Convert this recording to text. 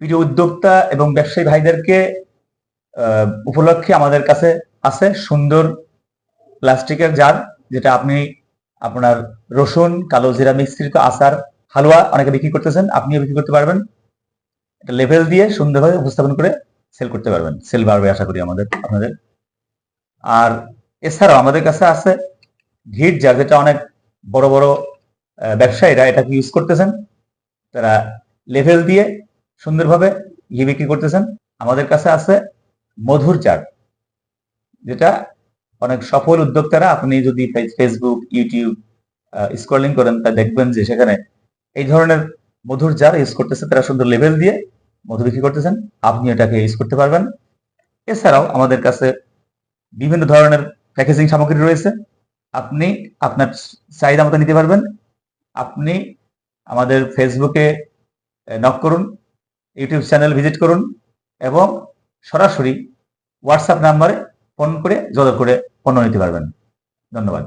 প্রিয় উদ্যোক্তা এবং ব্যবসায়ী ভাইদেরকে উপলক্ষে আমাদের কাছে আছে সুন্দর প্লাস্টিকের জার, যেটা আপনি আপনার রসুন, কালো জিরা মিশ্রিত আচার, হালুয়া অনেকে বিক্রি করতেছেন, আপনিও বিক্রি করতে পারবেন। এটা লেভেল দিয়ে সুন্দরভাবে উপস্থাপন করে সেল করতে পারবেন। সেল বাড়বে, আশা করি আমাদের, আপনাদের। আর এছাড়াও আমাদের কাছে আছে ঘিট জার, যেটা অনেক বড় বড় ব্যবসায়ীরা এটাকে ইউজ করতেছেন। তারা লেভেল দিয়ে সুন্দরভাবে ঘি বিক্রি করতেছেন। আমাদের কাছে আছে মধুর জার যেটা অনেক সফল উদ্যোক্তারা, আপনি যদি ফেসবুক ইউটিউব স্ক্রলিং করেন, তা দেখবেন যে সেখানে এই ধরনের মধুর জার ইউজ করতেছে, তারা সুন্দর লেভেল দিয়ে মধু বিক্রি করতেছেন। আপনি এটাকে ইউজ করতে পারবেন। এছাড়াও আমাদের কাছে বিভিন্ন ধরনের প্যাকেজিং সামগ্রী রয়েছে। আপনি আপনার চাহিদা মতো নিতে পারবেন। আপনি আমাদের ফেসবুকে নক করুন। ইউটিউব চ্যানেল ভিজিট করুন এবং সরাসরি হোয়াটসঅ্যাপ নাম্বারে ফোন করে যোগাযোগ করে পণ্য নিতে পারবেন। ধন্যবাদ।